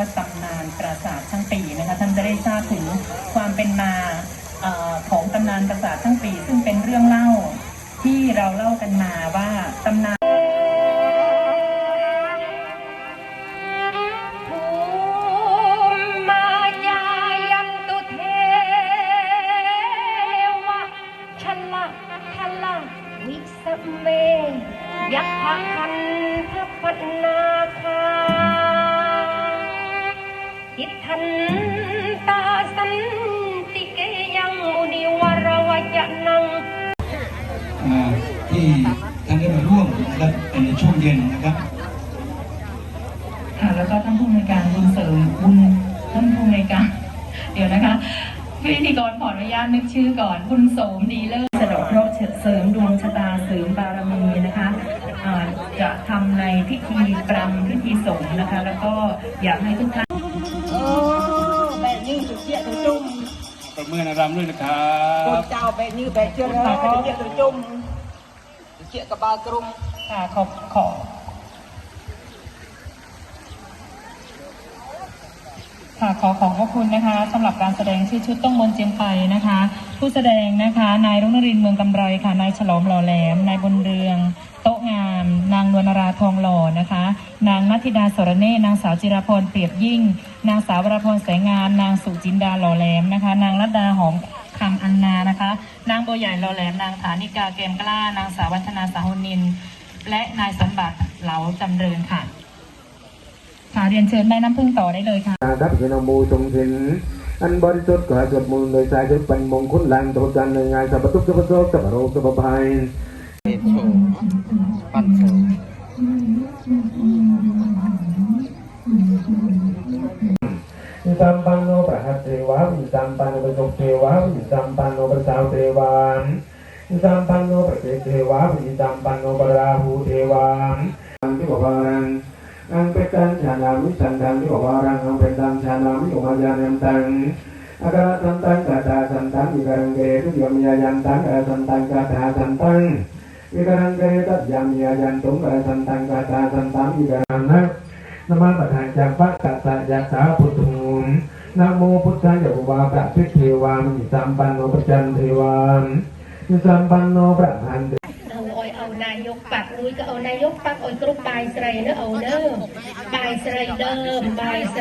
ว่าตำนานปราสาทช่างปีนะคะท่านจะได้ทราบถึงความเป็นมาอของตำนานปราสาทช่างปี ซึ่งเป็นเรื่องเล่าที่เราเล่ากันมาว่าตำนาน เย็นนะครับค่ะแล้วก็ท่านผู้อำนวยการบุญเสริมบุญท่านผู้อำนวยการ เดี๋ยวนะคะพิธีกรขออนุญาตนึกชื่อก่อน คุณโสมดีเลิศสะเดอกเคราะห์เสริมดวงชะตาเสริมบารมีนะคะอ่าจะทำในพิธีกรรมพิธีสงฆ์นะคะ แล้วก็อยากให้ทุกท่านโอ้แบะยืดตัวเจี๊ยตัวจุ่มประเมินอารามด้วยนะครัคนบเจ้าแบะยืดแบะเจี๊ยตัวเจี๊ยตัวจุ่มตัวเจี๊ยกับบากรุง ค่ะขอขอค่ะขอขอบพระคุณนะคะสำหรับการแสดงชื่อชุดต้องมนเจียมไพนะคะ ผู้แสดงนะคะนายรุ่งนรินเมืองกำไรค่ะนายฉลอมหล่อแหลมนายบนเรือง โต๊ะงาม นางนวลนราทองหล่อนะคะ นางนัทธิดาสรเน่นางสาวจิรพรเปรียบยิ่ง นางสาววรพรแสงงามนางสุจินดาหล่อแหลมนะคะ นางรัตดาหอมคำอันนานะคะ นางโบใหญ่หล่อแหลมนางฐานิกาเกมกล้านางสาววัฒนาสาหุนิน และนายสมบัติเหลาจำเริญค่ะค่ะเรียนเชิญแม่น้ำพึ่งต่อได้เลยค่ะรับเห็นเอมูทรงถินอันบริสุทธิ์ก็ให้สวดมนต์โดยสายจุดเป็นมงคลแรงตระกันในงานสัพพทุกข์สัพพโศกสัพพโรคสัพพภัยวิสัมปันโนประหัตเทวาวิสัมปันโนประสบเทวาวิสัมปันโนประสาวเทวาน วิสัมปันโนปะเจเทวาวิสัมปันโนปราหูเทวานอันที่บอกว่ารังอันเป็นการชานามิสันตังที่บอกว่ารังอันเป็นตังชานามิอุมาญาณันตังอาการสันตังกาตาสันตังวิการังเกตุยมยายันตังอาสันตังกาตาสันตังวิการังเกตัดยามยายันตุงอาสันตังกาตาสันตังวิการังนะนมาปะทานจากพระกัสสะยาสาพุทโธนะโมพุทธายะวาประพิเทวามิสัมปันโนปจันเทวาม สัมบังโนประพันธ์เอาออยเอานายกปักลุยก็เอานายกปักออยกรุบใบายใส่เนอเอาเนอะบายใส่เดิมใบายใ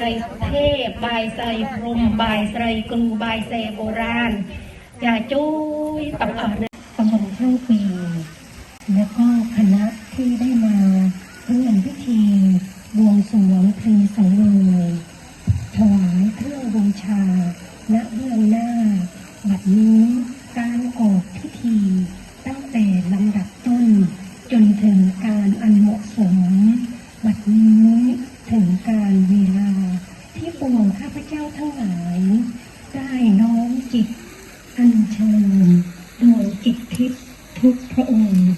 เทพบายใส่พรมใบายใกรูใบายใโบราณอย่าจุ้ยตับอ่อนตำบลข้งปี แล้วก็คณะที่ได้ ได้น้อมจิต อัญเชิญดวงจิตทิพย์ทุกพระองค์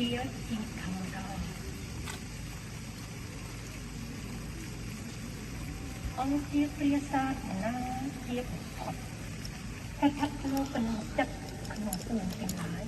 Hier in Kangau. Ông chia pria sa là chia bột thật. Thật thật lâu cần một chất, cần một cuồng tình lái.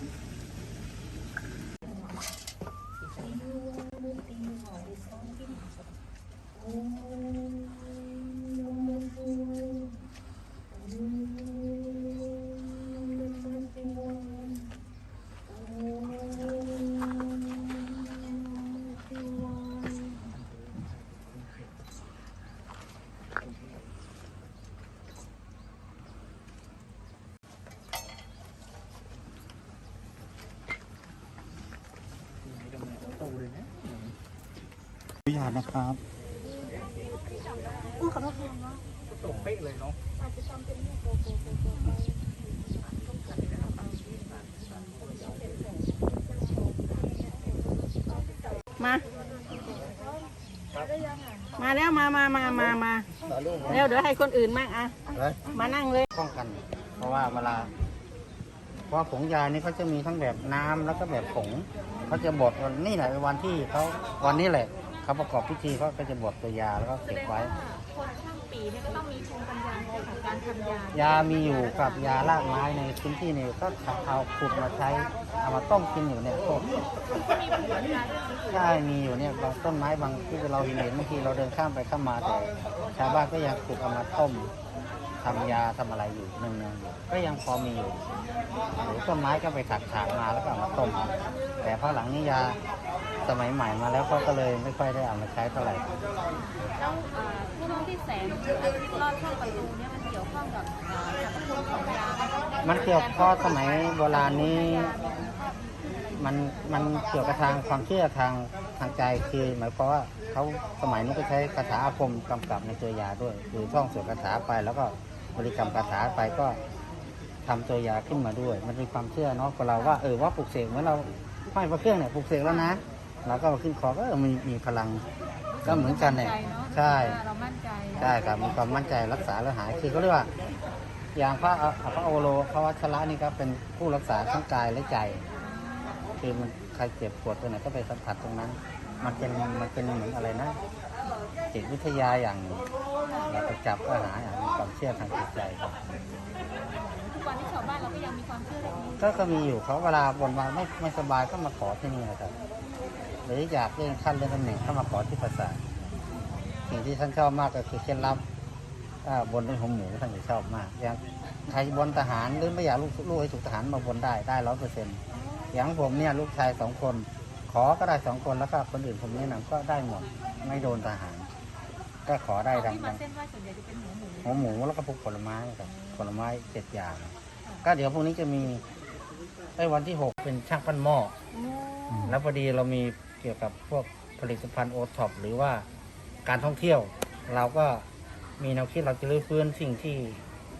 าดนะครับมา มาแล้วมามามามามาแล้วเดี๋ยวให้คนอื่นมาอะ มานั่งเลย ป้องกัน เพราะว่าเวลา เพราะผงยานี่เขาจะมีทั้งแบบน้ำแล้วก็แบบผงเขาจะบดวันนี่แหละวันที่เขาวันนี้แหละ เขาประกอบพิธีเขาก็จะบดตัวยาแล้วก็เก็บไว้คนช่างปีเนี่ยก็ต้องมีภูมิปัญญาในของการทำยา ยามีอยู่กับยารากไม้ในพื้นที่นี่ก็เอาขุดมาใช้เอามาต้มกินอยู่เนี่ยพวกใช่มีอยู่เนี่ยบางต้นไม้บางที่เราเห็นบางทีเราเดินข้ามไปข้ามมาแต่ชาวบ้านก็ยังขุดเอามาต้มทำยาทำอะไรอยู่เนืองๆอยู่ก็ยังพอมีอยู่หรือต้นไม้ก็ไปถักถากๆมาแล้วก็เอามาต้มแต่พอหลังนี้ยา สมัยใหม่มาแล้วเขาก็เลยไม่ค่อยได้เอามาใช้เท่าไหร่แล้วอ่าช่วงที่แสงอาทิตย์ลอดช่องประตูเนี่ยมันเกี่ยวข้องกับอ่าสรรพคุณของยาไหมันเกี่ยวข้องสมัยโบราณนี้มันมันเกี่ยวกับทางความเชื่อทางทางใจคือหมายความว่าเขาสมัยนี้ก็ใช้คาถาอาคมกำกับในตัวยาด้วย คือท่องสวดคาถาไปแล้วก็บริกรรมคาถาไปก็ทำตัวยาขึ้นมาด้วย มันเป็นความเชื่อเนาะของเราว่าเออว่าปลุกเสกเหมือนเราห้อยพระเครื่องเนี่ยปลุกเสกแล้วนะ เราก็มาขึ้นคอก็เออมีมีพลัง ก็เหมือนกันเนี่ยใจเนาะใช่เรามั่นใจใช่ครับมีความมั่นใจรักษาแล้วหายคือเขาเรียกว่า อย่างพระอพระโอโลพระวัชระนี่ก็เป็นผู้รักษาทั้งกายและใจ คือมันใครเจ็บปวดตรงไหนก็ไปสัมผัสตรงนั้น มันเป็นมันเป็นเหมือนอะไรนะจิตวิทยาอย่างหนึ่งเราไปจับก็หายอย่างมีความเชื่อทางจิตใจครับทุกวันที่ชาวบ้านเราก็ยังมีความเชื่อแบบนี้ก็ก็มีอยู่เขาเวลาบนมาไม่ไม่สบายก็มาขอที่นี่นะครับ หรืออยากเลื่อนขั้นเลื่อนตำแหน่งก็มาขอที่ปราสาทสิ่งที่ท่านชอบมากก็คือเคล็ดลับถ้าบนด้วยหัวหมูท่านจะชอบมาก อย่างใครบนทหารหรือไม่อยากลูกลูกให้ถูกทหารมาบนได้ได้ร้อยเปอร์เซ็นต์อย่างผมเนี่ยลูกชายสองคน ขอก็ได้สองคนแล้วก็คนอื่นผมแนะนำก็ได้หมดไม่โดนทหาร ก็ขอได้ดังที่ดัมางเส้นไหว้ส่วนใหญ่จะเป็นหมูหมูหัวหมูแล้วก็พวกผลไม้ครับผลไม้เจ็ดอย่าง ก็เดี๋ยวพรุ่งนี้จะมีไอ้วันที่หกเป็นช่างปั้นหม้ออแล้วพอดีเรามี เกี่ยวกับพวกผลิตภัณฑ์โอท็อปหรือว่าการท่องเที่ยว เราก็มีแนวคิดเราจะรื้อฟื้นสิ่งที่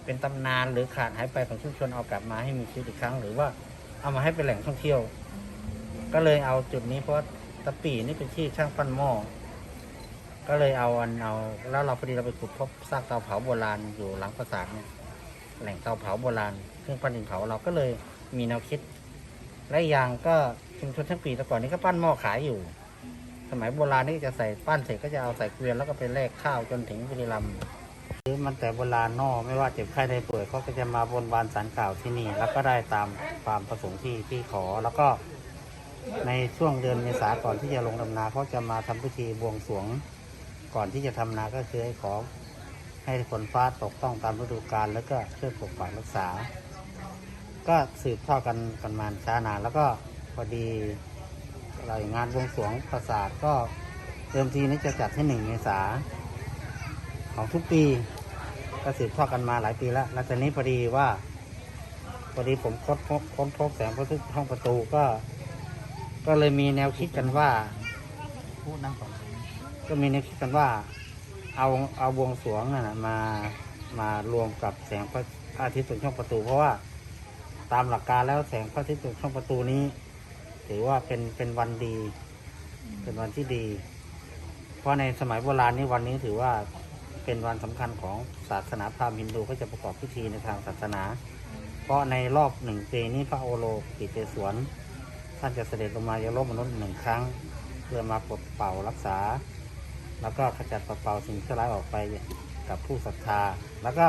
เป็นตำนานหรือขาดหายไปของชุมชนเอากลับมาให้มีชีวิตอีกครั้ง หรือว่าเอามาให้เป็นแหล่งท่องเที่ยว ก็เลยเอาจุดนี้เพราะตะปีนี่เป็นที่ช่างปั้นหม้อก็เลยเอาอันเอาแล้วเราพอดีเราไปขุดพบซากเตาเผาโบราณอยู่หลังปราสาทเนี่ยแหล่งเตาเผาโบราณเครื่องปั้นดินเผาเราก็เลยมีแนวคิดและอย่างก็ ชุมชนทั้งปีแต่ก่อนนี้ก็ปั้นหม้อขายอยู่ สมัยโบราณนี่จะใส่ปั้นเสร็จก็จะเอาใส่เกวียนแล้วก็ไปแลกข้าวจนถึงบุรีรัมย์คือมันแต่โบราณนอไม่ว่าเจ็บไข้ได้ป่วยเขาก็จะมาบนบานสารกล่าวที่นี่ แล้วก็ได้ตามความประสงค์ที่ที่ขอแล้วก็ในช่วงเดือนเมษาก่อนที่จะลงดำนาเขาจะมาทำพิธีบวงสรวง ก่อนที่จะทำนาก็คือให้ขอให้ฝนฟ้าตกต้องตามฤดูกาลแล้วก็ช่วยปกปักรักษา ก็สืบทอดกันกันมาช้านานแล้วก็ พอดีอะไรงานวงสวงปราสาทก็เดิมทีนี้จะจัดให้หนึ่งเมษาของทุกปีก็สืบทอดกันมาหลายปีแล้วแล้วตอนนี้พอดีว่าพอดีผมค้นพบค้นพบแสงพระอาทิตย์ห้องประตูก็ ก็เลยมีแนวคิดกันว่าพูดนั่งก่อนก็มีแนวคิดกันว่า เอาเอาวงสวงน่ะนะมามารวมกับแสงพระอาทิตย์ตรงช่องประตู เพราะว่าตามหลักการแล้วแสงพระอาทิตย์ตรงช่องประตูนี้ ถือว่าเป็นเป็นวันดี เป็นวันที่ดี เพราะในสมัยโบราณนี้วันนี้ถือว่าเป็นวันสำคัญของศาสนาพราหมณ์ฮินดูเขาจะประกอบพิธีในทางศาสนา เพราะในรอบหนึ่งปีนี้พระโอโลกิเตศวรท่านจะเสด็จลงมายังโลกมนุษย์หนึ่งครั้ง เพื่อมาปลดเป่ารักษา แล้วก็ขจัดปัดเป่าสิ่งที่วร้ายออกไปกับผู้ศรัทธา แล้วก็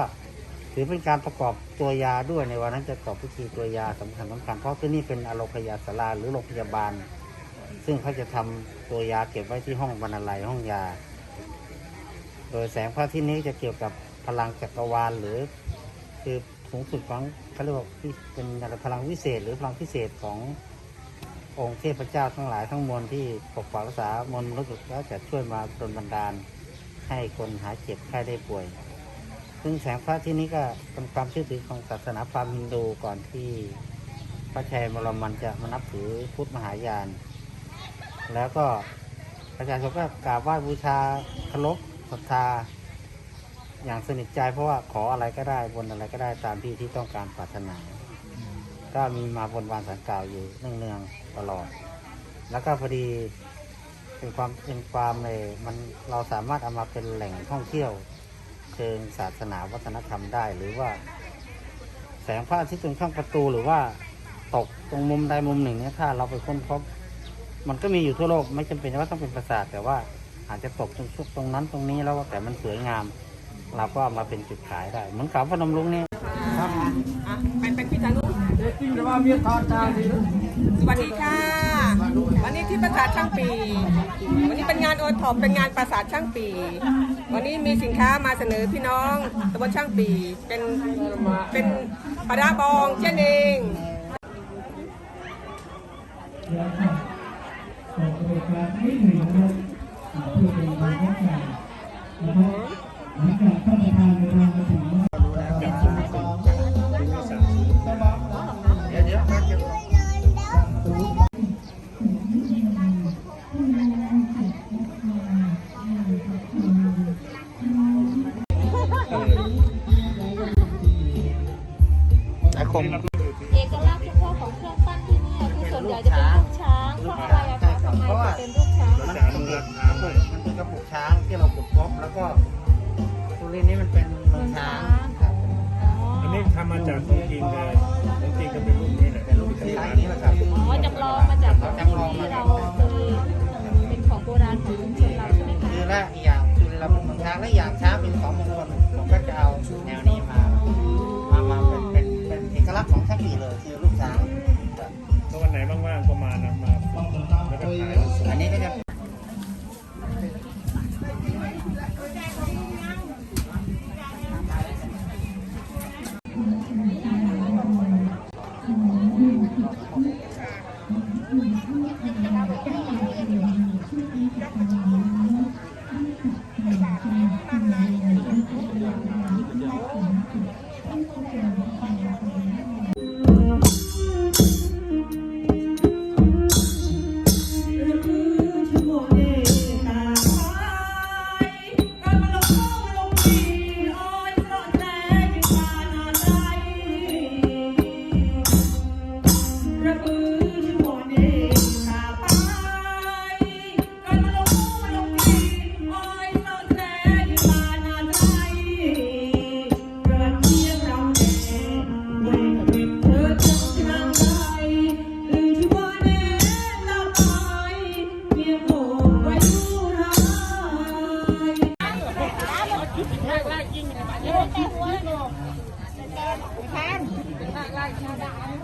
ถือเป็นการประกอบตัวยาด้วยในวันนั้นจะประกอบพิธีตัวยาสำคัญสำคัญเพราะที่นี่เป็นอโลคยาสลาหรือโรงพยาบาล ซึ่งเขาจะทำตัวยาเก็บไว้ที่ห้องบรรลัยห้องยา โดยแสงพระที่นี้จะเกี่ยวกับพลังจักรวาลหรือคือสูงสุดของเขาเรียกว่าที่เป็นพลังวิเศษ หรือพลังพิเศษขององค์เทพเจ้าทั้งหลายทั้งมวลที่ปกปักรักษามวลมนุษย์แล้วจะช่วยมาดลบันดาล ให้คนหายเจ็บไข้ได้ป่วย ซึ่งแสงพระที่นี้ก็เป็นความเชื่อถือของศาสนาพราหมณ์ฮินดูก่อนที่พระชัยมรมันจะมานับถือพุทธมหายาน แล้วก็ประชาชนก็กราบไหว้บูชาเคารพศรัทธา อย่างสนิทใจเพราะว่าขออะไรก็ได้บนอะไรก็ได้ตามที่ที่ต้องการปรารถนา ก็มีมาบนวานสันกล่าวอยู่เนืองๆตลอด แล้วก็พอดีเป็นความเป็นความเลยมันเราสามารถเอามาเป็นแหล่งท่องเที่ยว เชิงศาสนาวัฒนธรรมได้ หรือว่า แสงพระอาทิตย์ตรงช่องประตูหรือว่าตกตรงมุมใดมุมหนึ่งเนี่ยถ้าเราไปค้นพบ มันก็มีอยู่ทั่วโลกไม่จำเป็นว่าต้องเป็นปราสาทแต่ว่าอาจจะตกตรงตรงนั้นตรงนี้แล้วแต่มันสวยงาม เราก็เอามาเป็นจุดขายได้ เหมือนเขาพนมรุ้งเนี่ยเป็นเป็นพี่จันทร์สวัสดีค่ะวันนี้ที่ ปราสาทช่างปี วันนี้เป็นงานโอทอปเป็นงานปราสาทช่างปี วันนี้มีสินค้ามาเสนอพี่น้องตำบลช่างปี เป็นเป็นปลาร้าบองเช่นเองแล้วก็ขอประกาศนิดหนึ่งนะครับอ่าเพื่อเป็นบรรยากานะครับหลังจาก ริงเลยของจริงก็เป็นรูปนี้แหละเป็นรูปช้างอย่างนี้แหละครับอ๋อจำลองมาจากที่เราเคยเป็นของโบราณของชุมชนเราใช่ไหมคะคือแรกอีกอย่างคือเราเป็นเมืองช้างและอีกอย่างช้างเป็นของมงคลผมก็จะเอาแนวนี้มามามาเป็นเป็นเป็นเอกลักษณ์ของช่างปีเลยคือรูปช้าง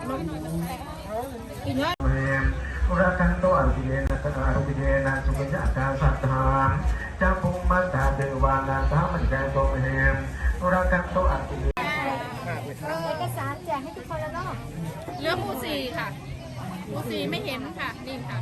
รักันโตอันติเยนะตนารุปิเยนะสุขจักาสัทธามจะพุงมัตตาเดวานาธามันแกโตเมมรักันโตอันติเยเอกสารแจกให้ทุกคนแล้วเนาะเรื่องหมู่สี่ค่ะหมู่สี่ไม่เห็นค่ะ นี่ค่ะ